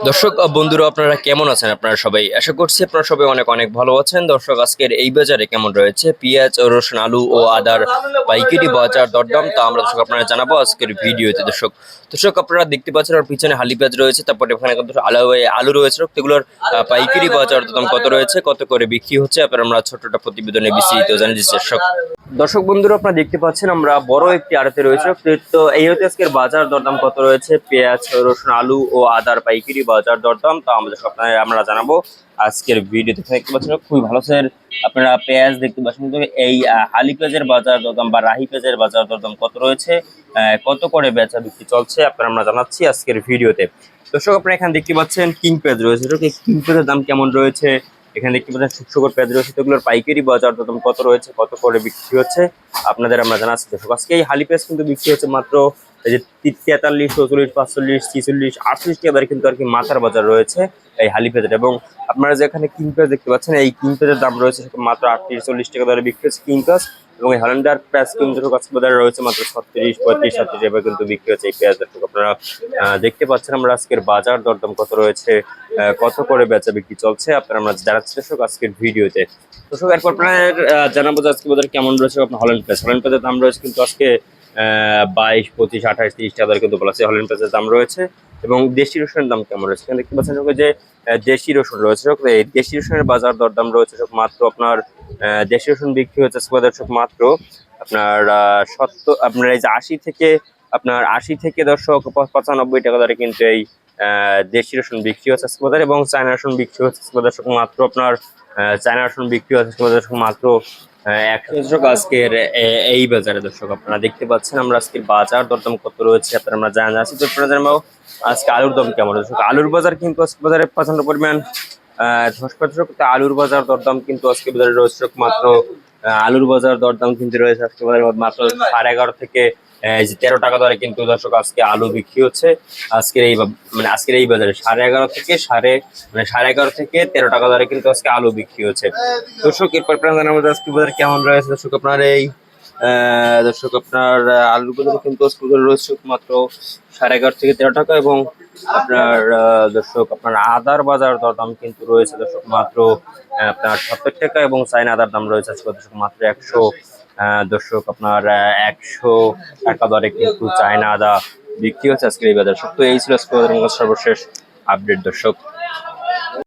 দর্শক বন্ধুরা আপনারা কেমন আছেন? আপনারা সবাই আশা করছি আপনারা সবাই অনেক অনেক ভালো আছেন। দর্শক আজকের এই বাজারে কেমন রয়েছে? পেঁয়াজ রসুন আলু ও আদার পাইকারি বাজার দরদাম তা আমরা দর্শক আপনারা জানাব আজকের ভিডিওতে। দর্শক দর্শক আপনারা দেখতে পাচ্ছেন আর পিছনে হালি পেঁয়াজ রয়েছে তারপরে এখানে কিন্তু আলু আলু রয়েছে সেগুলোর আহ, পাইকারি বাজার দরদাম কত রয়েছে কত করে বিক্রি হচ্ছে আপনারা আমরা ছোটটা প্রতিবেদনে বিস্তারিত জানিয়ে দর্শক দর্শক বন্ধুরা আপনারা দেখতে পাচ্ছেন আমরা বড় একটি আড়তে রয়েছে তো এই হচ্ছে আজকের বাজার দরদাম কত রয়েছে পেঁয়াজ রসুন আলু ও আদার পাইকারি বাজার দরদাম, তা আমাদের আপনাদের, আমরা জানাব আজকের ভিডিও দেখতে পাচ্ছেন, খুবই ভালো স্যার আপনারা পেঁয়াজ দেখতে পাচ্ছেন এই হালি পেঁয়াজের বাজার দরদাম বা রাহি পেঁয়াজের বাজার দরদাম কত রয়েছে কত করে বেচা বিক্রি চলছে, আপনারা আমরা জানাচ্ছি আজকের ভিডিওতে দর্শক, আপনারা এখানে দেখতে পাচ্ছেন, কিং পেঁয়াজ রয়েছে। কিং পেঁয়াজের দাম কেমন রয়েছে? এখানে দেখতে পাচ্ছেন শুকশুকর পেঁয়াজ রয়েছে সেগুলোর পাইকারি বাজার দরদাম কত রয়েছে, কত করে বিক্রি হচ্ছে, আপনাদের আমরা জানাচ্ছি। দর্শক, আজকে এই হালি পেঁয়াজ কিন্তু বিক্রি হচ্ছে মাত্র এই যে তেতাল্লিশ, চৌচল্লিশ, পাঁচচল্লিশ, ছিচল্লিশ, আটচল্লিশ টাকা কিন্তু আর কি মাথার বাজার রয়েছে এই হালি পেঁয়াজের। এবং আপনারা যে এখানে কিং দেখতে পাচ্ছেন, এই কিং পেঁয়াজের দাম রয়েছে মাত্র আটত্রিশ, চল্লিশ টাকা দরে বিক্রি হচ্ছে কিং এবং এই হলেন্ডার পেঁয়াজ কিন্তু বাজারে রয়েছে মাত্র ছত্রিশ, পঁয়ত্রিশ, সাতত্রিশ টাকা কিন্তু বিক্রি হচ্ছে এই পেঁয়াজ দর্শক আপনারা দেখতে পাচ্ছেন আমরা আজকের বাজার, দরদাম কত রয়েছে কত করে বেচা বিক্রি চলছে, আপনারা আমরা জানাচ্ছি দর্শক আজকের ভিডিওতে। দর্শক, এরপর আপনার জানাব যে আজকে বাজার কেমন রয়েছে আপনার হলেন্ড পেঁয়াজ। হলেন্ড পেঁয়াজের দাম রয়েছে কিন্তু আজকে বাইশ, পঁচিশ, আঠাশ, তিরিশ টাকা দরে কিন্তু বলা আছে হলেন্ড পেঁয়াজের দাম রয়েছে এবং দেশি রসুনের দাম কেমন রয়েছে? এখানে দেখতে পাচ্ছেন যে দেশি রসুন রয়েছে। এই দেশি রসুনের বাজার দরদাম রয়েছে সব মাত্র আপনার দেশি রসুন বিক্রি বাজার সব মাত্র আপনার সত্তর আপনার এই যে আশি থেকে, আপনার আশি থেকে দর্শক পঁচানব্বই টাকা দরে কিন্তু এই দেশি রসুন বিক্রি হচ্ছে বাজারে এবং চায়না রসুন বিক্রি হচ্ছে সব মাত্র আপনার চায়না রসুন বিক্রি হচ্ছে সব মাত্র দর্শক, আজকের এই বাজারে দর্শক, আপনারা দেখতে পাচ্ছেন আমরা আজকের বাজার, দরদাম কত রয়েছে, আপনারা আমরা জানা আছি তো আজকে আলুর দম কেমন? দর্শক, আলুর বাজার কিন্তু আজকে বাজারে প্রচণ্ড পরিমাণ ধস দর্শক আলুর বাজার দরদাম কিন্তু আজকে বাজারে রয়েছে। মাত্র আলুর বাজার দরদাম কিন্তু রয়েছে আজকে বাজারে মাত্র সাড়ে এগারো থেকে তেরো টাকা দরে কিন্তু দর্শক আজকে আলু বিক্রি হচ্ছে। আজকের এই মানে আজকের এই বাজারে সাড়ে এগারো থেকে সাড়ে মানে সাড়ে এগারো থেকে তেরো টাকা দরে কিন্তু আজকে আলু বিক্রি হচ্ছে। দর্শক, এরপর আপনারা জানাব যে আজকে বাজার কেমন রয়েছে? দর্শক, আপনার এই দর্শক, আপনার বাজারে কিন্তু রয়েছে মাত্র সাড়ে এগারো থেকে তেরো টাকা এবং আপনার দর্শক, আপনার আদার বাজার দরদাম কিন্তু রয়েছে। দর্শক, মাত্র আপনার সত্তর টাকা এবং চাইনা আদার দাম রয়েছে দর্শক, মাত্র একশো দর্শক, আপনার একশো টাকা দরে কিন্তু চায়না আদা বিক্রি হচ্ছে আজকের এই বাজার। সত্য এই ছিল সর্বশেষ আপডেট, দর্শক।